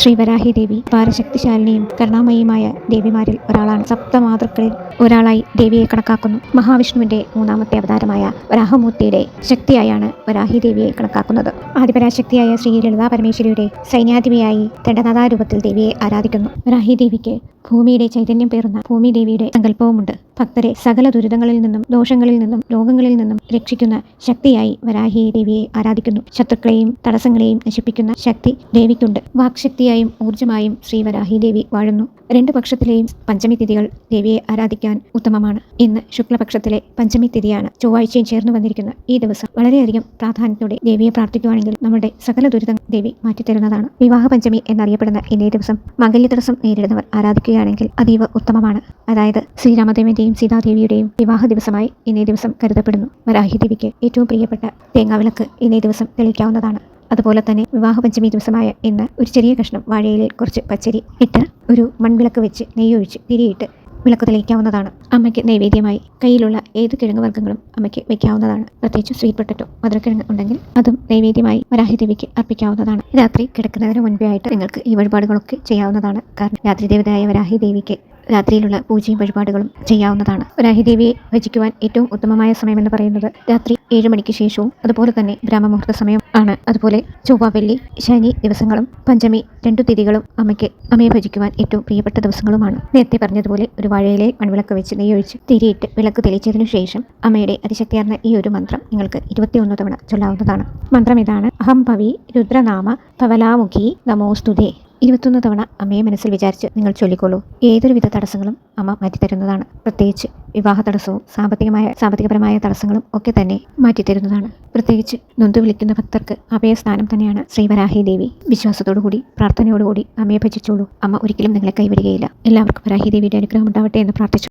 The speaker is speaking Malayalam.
ശ്രീവരാഹി ദേവി പാരശക്തിശാലിനിയും കരുണാമയിയുമായ ദേവിമാരിൽ ഒരാളാണ്. സപ്തമാതൃക്കളിൽ ഒരാളായി ദേവിയെ കണക്കാക്കുന്നു. മഹാവിഷ്ണുവിന്റെ മൂന്നാമത്തെ അവതാരമായ വരാഹമൂർത്തിയുടെ ശക്തിയായാണ് വരാഹി ദേവിയെ കണക്കാക്കുന്നത്. ആദിപരാശക്തിയായ ശ്രീ ലളിതാ പരമേശ്വരിയുടെ സൈന്യാധിപയായി തണ്ടനാഥാരൂപത്തിൽ ദേവിയെ ആരാധിക്കുന്നു. വരാഹി ദേവിക്ക് ഭൂമിയുടെ ചൈതന്യം പേറുന്ന ഭൂമി ദേവിയുടെ സങ്കല്പവുമുണ്ട്. ഭക്തരെ സകല ദുരിതങ്ങളിൽ നിന്നും ദോഷങ്ങളിൽ നിന്നും രോഗങ്ങളിൽ നിന്നും രക്ഷിക്കുന്ന ശക്തിയായി വരാഹി ദേവിയെ ആരാധിക്കുന്നു. ശത്രുക്കളെയും തടസ്സങ്ങളെയും നശിപ്പിക്കുന്ന ശക്തി ദേവിക്കുണ്ട്. വാക്ശക്തിയായും ഊർജമായും ശ്രീ വരാഹി ദേവി വാഴുന്നു. രണ്ടു പക്ഷത്തിലെയും പഞ്ചമി തിഥികൾ ദേവിയെ ആരാധിക്കാൻ ഉത്തമമാണ്. ഇന്ന് ശുക്ലപക്ഷത്തിലെ പഞ്ചമി തിഥിയാണ് ചൊവ്വാഴ്ചയും ചേർന്ന് വന്നിരിക്കുന്ന ഈ ദിവസം. വളരെയധികം പ്രാധാന്യത്തോടെ ദേവിയെ പ്രാർത്ഥിക്കുകയാണെങ്കിൽ നമ്മുടെ സകല ദുരിതം ദേവി മാറ്റിത്തരുന്നതാണ്. വിവാഹ പഞ്ചമി എന്നറിയപ്പെടുന്ന ഇന്നേ ദിവസം മംഗല്യ തടസ്സം നേരിടുന്നവർ ആരാധിക്കുകയാണെങ്കിൽ അതീവ ഉത്തമമാണ്. അതായത് ശ്രീരാമദേവന്റെയും സീതാദേവിയുടെയും വിവാഹ ദിവസമായി ഇന്നേ ദിവസം കരുതപ്പെടുന്നു. വരാഹി ദേവിക്ക് ഏറ്റവും പ്രിയപ്പെട്ട തേങ്ങാവിളക്ക് ഇന്നേ ദിവസം തെളിയിക്കാവുന്നതാണ്. അതുപോലെ തന്നെ വിവാഹ പഞ്ചമി ദിവസമായ ഇന്ന് ഒരു ചെറിയ കഷ്ണം വാഴയിലിൽ കുറച്ച് പച്ചരി ഇട്ട് ഒരു മൺവിളക്ക് വെച്ച് നെയ്യൊഴിച്ച് തിരിയിട്ട് വിളക്ക് തെളിയിക്കാവുന്നതാണ്. അമ്മയ്ക്ക് നൈവേദ്യമായി കയ്യിലുള്ള ഏത് കിഴങ്ങ് വർഗങ്ങളും അമ്മയ്ക്ക് വയ്ക്കാവുന്നതാണ്. പ്രത്യേകിച്ച് സ്വീറ്റ് പൊട്ടറ്റോ മധുരക്കിഴങ്ങ് ഉണ്ടെങ്കിൽ അതും നൈവേദ്യമായി വരാഹിദേവിക്ക് അർപ്പിക്കാവുന്നതാണ്. രാത്രി കിടക്കുന്നതിന് മുൻപേ ആയിട്ട് നിങ്ങൾക്ക് ഈ വഴിപാടുകളൊക്കെ ചെയ്യാവുന്നതാണ്. കാരണം രാത്രി ദേവതയായ വരാഹി ദേവിക്ക് രാത്രിയിലുള്ള പൂജയും വഴിപാടുകളും ചെയ്യാവുന്നതാണ്. വരാഹി ദേവിയെ ഭജിക്കുവാൻ ഏറ്റവും ഉത്തമമായ സമയമെന്ന് പറയുന്നത് രാത്രി ഏഴ് മണിക്ക് ശേഷവും അതുപോലെ തന്നെ ബ്രഹ്മമുഹൂർത്ത സമയം ആണ്. അതുപോലെ ചൊവ്വ വെള്ളി ശനി ദിവസങ്ങളും പഞ്ചമി രണ്ടു തിഥികളും അമ്മയ്ക്ക് അമ്മയെ ഭജിക്കുവാൻ ഏറ്റവും പ്രിയപ്പെട്ട ദിവസങ്ങളുമാണ്. നേരത്തെ പറഞ്ഞതുപോലെ ഒരു വാഴയിലെ മൺവിളക്ക് വെച്ച് നെയ്യൊഴിച്ച് തിരിയിട്ട് വിളക്ക് തെളിയിച്ചതിനു ശേഷം അമ്മയുടെ അതിശക്തിയാർന്ന ഈ ഒരു മന്ത്രം നിങ്ങൾക്ക് ഇരുപത്തിയൊന്ന് തവണ ചൊല്ലാവുന്നതാണ്. മന്ത്രം ഇതാണ്. അഹം ഭവി രുദ്രനാമ പവലാമുഖി നമോസ്തുതേ. ഇരുപത്തൊന്ന് തവണ അമ്മയെ മനസ്സിൽ വിചാരിച്ച് നിങ്ങൾ ചൊല്ലിക്കൊള്ളൂ. ഏതൊരുവിധ തടസ്സങ്ങളും അമ്മ മാറ്റിത്തരുന്നതാണ്. പ്രത്യേകിച്ച് വിവാഹ തടസ്സവും സാമ്പത്തികമായ സാമ്പത്തികപരമായ തടസ്സങ്ങളും ഒക്കെ തന്നെ മാറ്റിത്തരുന്നതാണ്. പ്രത്യേകിച്ച് നൊന്തു വിളിക്കുന്ന ഭക്തർക്ക് അഭയസ്ഥാനം തന്നെയാണ് ശ്രീവരാഹി ദേവി. വിശ്വാസത്തോടുകൂടി പ്രാർത്ഥനയോടുകൂടി അമ്മയെ ഭജിച്ചോളൂ. അമ്മ ഒരിക്കലും നിങ്ങളെ കൈവിടുകയില്ല. എല്ലാവർക്കും വരാഹി ദേവിയുടെ അനുഗ്രഹം ഉണ്ടാവട്ടെ എന്ന് പ്രാർത്ഥിച്ചു.